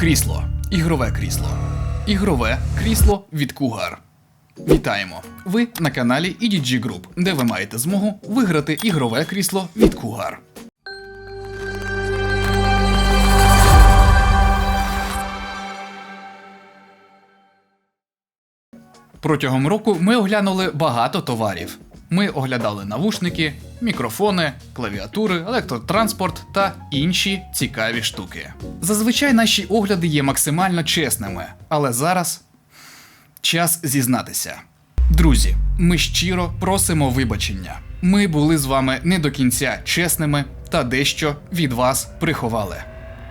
Крісло. Ігрове крісло. Ігрове крісло від Cougar. Вітаємо! Ви на каналі EDG Group, де ви маєте змогу виграти ігрове крісло від Cougar. Протягом року ми оглянули багато товарів. Ми оглядали навушники, мікрофони, клавіатури, електротранспорт та інші цікаві штуки. Зазвичай наші огляди є максимально чесними, але зараз час зізнатися. Друзі, ми щиро просимо вибачення. Ми були з вами не до кінця чесними та дещо від вас приховали.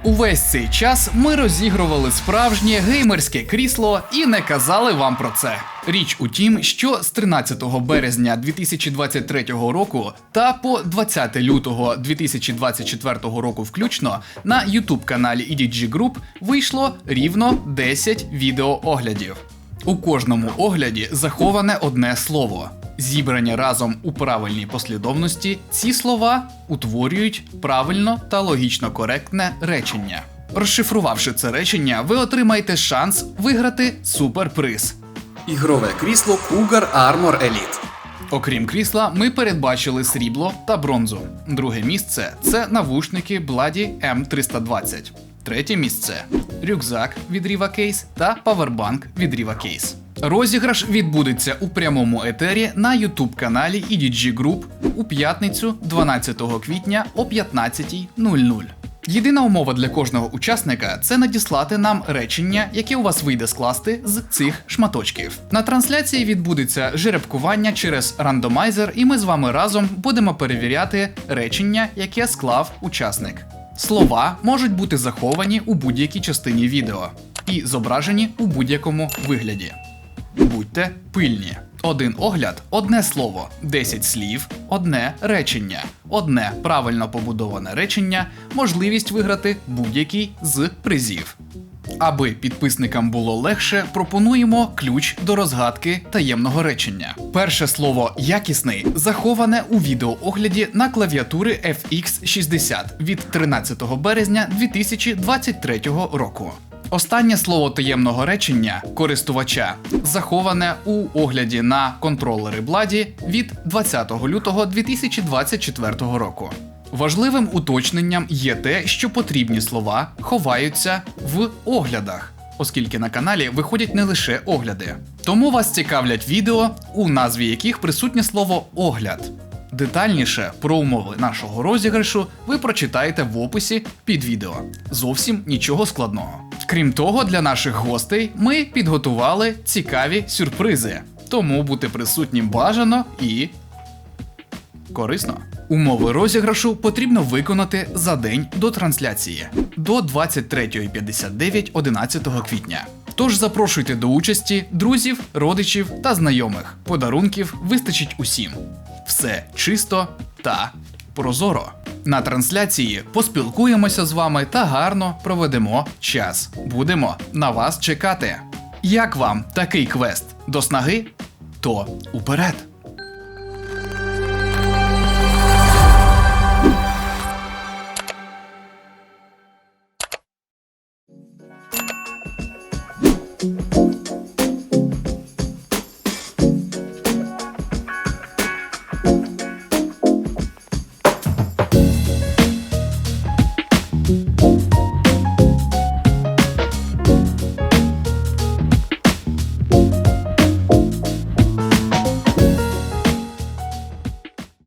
Увесь цей час ми розігрували справжнє геймерське крісло і не казали вам про це. Річ у тім, що з 13 березня 2023 року та по 20 лютого 2024 року включно на YouTube каналі EDG Group вийшло рівно 10 відеооглядів. У кожному огляді заховане одне слово. Зібрані разом у правильній послідовності, ці слова утворюють правильно та логічно коректне речення. Розшифрувавши це речення, ви отримаєте шанс виграти суперприз. Ігрове крісло Cougar Armor Elite. Окрім крісла, ми передбачили срібло та бронзу. Друге місце це навушники Bloody M320. Третє місце рюкзак від Riva Case та павербанк від Riva Case. Розіграш відбудеться у прямому етері на YouTube каналі EDG Group у п'ятницю 12 квітня о 15.00. Єдина умова для кожного учасника це надіслати нам речення, яке у вас вийде скласти з цих шматочків. На трансляції відбудеться жеребкування через рандомайзер, і ми з вами разом будемо перевіряти речення, яке склав учасник. Слова можуть бути заховані у будь-якій частині відео і зображені у будь-якому вигляді. Будьте пильні. Один огляд, одне слово, 10 слів, одне речення, одне правильно побудоване речення, можливість виграти будь-який з призів. Аби підписникам було легше, пропонуємо ключ до розгадки таємного речення. Перше слово якісний заховане у відеоогляді на клавіатури FX60 від 13 березня 2023 року. Останнє слово таємного речення користувача заховане у огляді на контролери Бладі від 20 лютого 2024 року. Важливим уточненням є те, що потрібні слова ховаються в оглядах, оскільки на каналі виходять не лише огляди. Тому вас цікавлять відео, у назві яких присутнє слово огляд. Детальніше про умови нашого розіграшу ви прочитаєте в описі під відео. Зовсім нічого складного. Крім того, для наших гостей ми підготували цікаві сюрпризи. Тому бути присутнім бажано і корисно. Умови розіграшу потрібно виконати за день до трансляції до 23.59 11 квітня. Тож запрошуйте до участі друзів, родичів та знайомих. Подарунків вистачить усім. Все чисто та прозоро. На трансляції поспілкуємося з вами та гарно проведемо час. Будемо на вас чекати. Як вам такий квест? До снаги? То уперед!